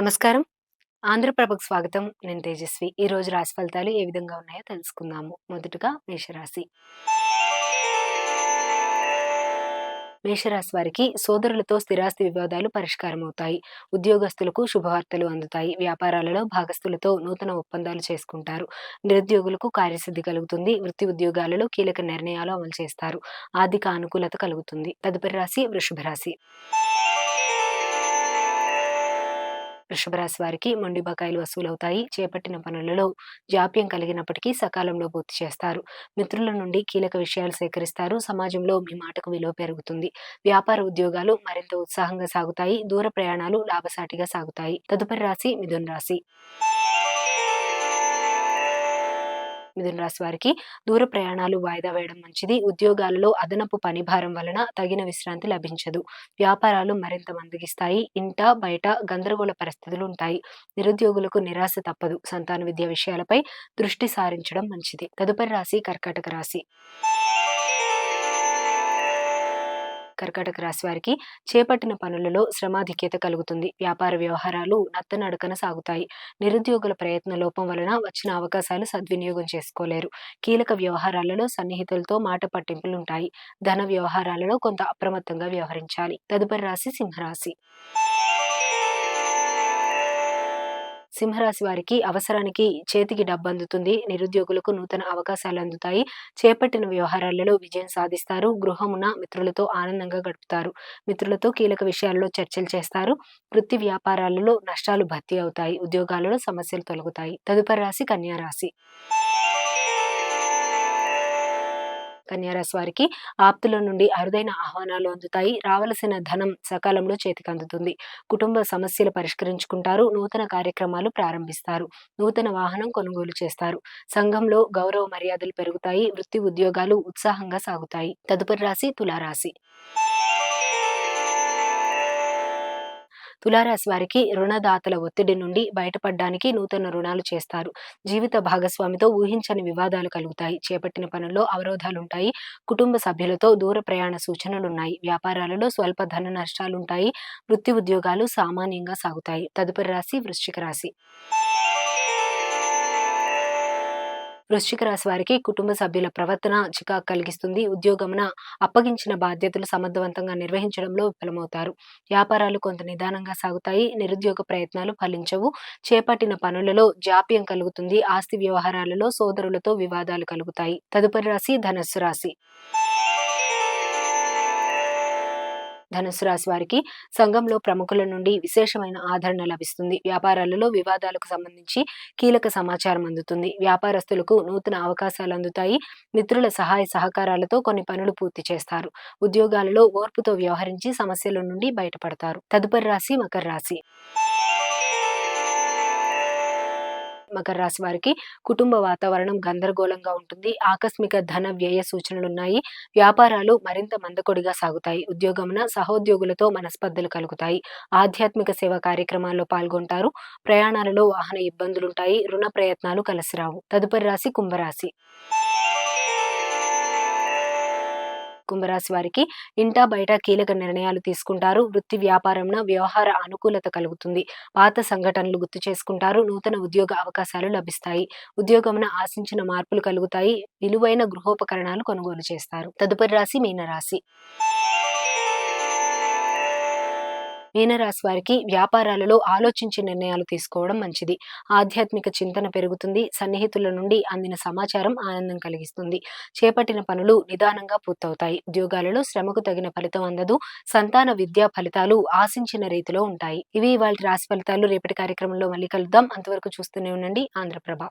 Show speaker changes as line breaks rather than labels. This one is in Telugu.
నమస్కారం. ఆంధ్రప్రభకు స్వాగతం. నేను తేజస్వి. ఈ రోజు రాశి ఫలితాలు ఏ విధంగా ఉన్నాయో తెలుసుకుందాము. మొదటగా మేషరాశి. మేషరాశి వారికి సోదరులతో స్థిరాస్తి వివాదాలు పరిష్కారం అవుతాయి ఉద్యోగస్తులకు శుభవార్తలు అందుతాయి. వ్యాపారాలలో భాగస్తులతో నూతన ఒప్పందాలు చేసుకుంటారు. నిరుద్యోగులకు కార్యసిద్ధి కలుగుతుంది. వృత్తి ఉద్యోగాలలో కీలక నిర్ణయాలు అమలు చేస్తారు. ఆర్థిక అనుకూలత కలుగుతుంది. తదుపరి రాశి వృషభ రాశి. వృషభరాశి వారికి మొండి బకాయిలు వసూలవుతాయి. చేపట్టిన పనులలో జాప్యం కలిగినప్పటికీ సకాలంలో పూర్తి చేస్తారు. మిత్రుల నుండి కీలక విషయాలు సేకరిస్తారు. సమాజంలో మీ మాటకు విలువ పెరుగుతుంది. వ్యాపార ఉద్యోగాలు మరింత ఉత్సాహంగా సాగుతాయి. దూర ప్రయాణాలు లాభసాటిగా సాగుతాయి. తదుపరి రాశి మిథున్ రాశి. మిథున రాశి వారికి దూర ప్రయాణాలు వాయిదా వేయడం మంచిది. ఉద్యోగాలలో అదనపు పని భారం వలన తగిన విశ్రాంతి లభించదు. వ్యాపారాలు మరింత మందగిస్తాయి. ఇంట బయట గందరగోళ పరిస్థితులు ఉంటాయి. నిరుద్యోగులకు నిరాశ తప్పదు. సంతాన విద్య విషయాలపై దృష్టి సారించడం మంచిది. తదుపరి రాశి కర్కాటక రాశి. కర్కాటక రాశి వారికి చేపట్టిన పనులలో శ్రమాధిక్యత కలుగుతుంది. వ్యాపార వ్యవహారాలు నత్తనడకన సాగుతాయి. నిరుద్యోగుల ప్రయత్న లోపం వలన వచ్చిన అవకాశాలు సద్వినియోగం చేసుకోలేరు. కీలక వ్యవహారాలలో సన్నిహితులతో మాట పట్టింపులుంటాయి. ధన వ్యవహారాలలో కొంత అప్రమత్తంగా వ్యవహరించాలి. తదుపరి రాశి సింహరాశి. సింహరాశి వారికి అవసరానికి చేతికి డబ్బు అందుతుంది నిరుద్యోగులకు నూతన అవకాశాలు అందుతాయి. చేపట్టిన వ్యవహారాలలో విజయం సాధిస్తారు. గృహమున మిత్రులతో ఆనందంగా గడుపుతారు. మిత్రులతో కీలక విషయాల్లో చర్చలు చేస్తారు. వృత్తి వ్యాపారాలలో నష్టాలు భర్తీ అవుతాయి. ఉద్యోగాలలో సమస్యలు తొలగుతాయి. తదుపరి రాశి కన్యా రాశి. కన్యారాశి వారికి ఆప్తుల నుండి అరుదైన ఆహ్వానాలు అందుతాయి. రావలసిన ధనం సకాలంలో చేతికి అందుతుంది. కుటుంబ సమస్యలు పరిష్కరించుకుంటారు. నూతన కార్యక్రమాలు ప్రారంభిస్తారు. నూతన వాహనం కొనుగోలు చేస్తారు. సంఘంలో గౌరవ మర్యాదలు పెరుగుతాయి. వృత్తి ఉద్యోగాలు ఉత్సాహంగా సాగుతాయి. తదుపరి రాశి తులారాశి. తులారాశి వారికి రుణదాతల ఒత్తిడి నుండి బయటపడడానికి నూతన రుణాలు చేస్తారు. జీవిత భాగస్వామితో ఊహించని వివాదాలు కలుగుతాయి. చేపట్టిన పనుల్లో అవరోధాలుంటాయి. కుటుంబ సభ్యులతో దూర ప్రయాణ సూచనలున్నాయి. వ్యాపారాలలో స్వల్ప ధన నష్టాలుంటాయి. వృత్తి ఉద్యోగాలు సామాన్యంగా సాగుతాయి. తదుపరి రాశి వృశ్చిక రాశి. వృశ్చిక రాశి వారికి కుటుంబ సభ్యుల ప్రవర్తన చికాకు కలిగిస్తుంది. ఉద్యోగమున అప్పగించిన బాధ్యతలు సమర్థవంతంగా నిర్వహించడంలో విఫలమవుతారు. వ్యాపారాలు కొంత నిదానంగా సాగుతాయి. నిరుద్యోగ ప్రయత్నాలు ఫలించవు. చేపట్టిన పనులలో జాప్యం కలుగుతుంది. ఆస్తి వ్యవహారాలలో సోదరులతో వివాదాలు కలుగుతాయి. తదుపరి రాశి ధనస్సు రాశి. ధనుసు రాశి వారికి సంఘంలో ప్రముఖుల నుండి విశేషమైన ఆదరణ లభిస్తుంది. వ్యాపారాలలో వివాదాలకు సంబంధించి కీలక సమాచారం అందుతుంది. వ్యాపారస్తులకు నూతన అవకాశాలు అందుతాయి. మిత్రుల సహాయ సహకారాలతో కొన్ని పనులు పూర్తి చేస్తారు. ఉద్యోగాలలో ఓర్పుతో వ్యవహరించి సమస్యల నుండి బయటపడతారు. తదుపరి రాశి మకర రాశి. మకర రాశి వారికి కుటుంబ వాతావరణం గందరగోళంగా ఉంటుంది. ఆకస్మిక ధన వ్యయ సూచనలున్నాయి వ్యాపారాలు మరింత మందకొడిగా సాగుతాయి. ఉద్యోగమున సహోద్యోగులతో మనస్పర్ధలు కలుగుతాయి. ఆధ్యాత్మిక సేవ కార్యక్రమాల్లో పాల్గొంటారు. ప్రయాణాలలో వాహన ఇబ్బందులుంటాయి. రుణ ప్రయత్నాలు కలిసిరావు. తదుపరి రాశి కుంభరాశి. కుంభరాశి వారికి ఇంటా బయట కీలక నిర్ణయాలు తీసుకుంటారు. వృత్తి వ్యాపారంన వ్యవహార అనుకూలత కలుగుతుంది. పాత సంఘటనలు గుర్తు చేసుకుంటారు. నూతన ఉద్యోగ అవకాశాలు లభిస్తాయి. ఉద్యోగమున ఆశించిన మార్పులు కలుగుతాయి. విలువైన గృహోపకరణాలు కొనుగోలు చేస్తారు. తదుపరి రాశి మీనరాశి. మీనరాశి వారికి వ్యాపారాలలో ఆలోచించి నిర్ణయాలు తీసుకోవడం మంచిది. ఆధ్యాత్మిక చింతన పెరుగుతుంది. సన్నిహితుల నుండి అందిన సమాచారం ఆనందం కలిగిస్తుంది. చేపట్టిన పనులు నిదానంగా పూర్తవుతాయి. ఉద్యోగాలలో శ్రమకు తగిన ఫలితం అందదు. సంతాన విద్యా ఫలితాలు ఆశించిన రీతిలో ఉంటాయి. ఇవి వాటి రాశి ఫలితాలు. రేపటి కార్యక్రమంలో మళ్ళీ కలుద్దాం. అంతవరకు చూస్తూనే ఉండండి. ఆంధ్రప్రభ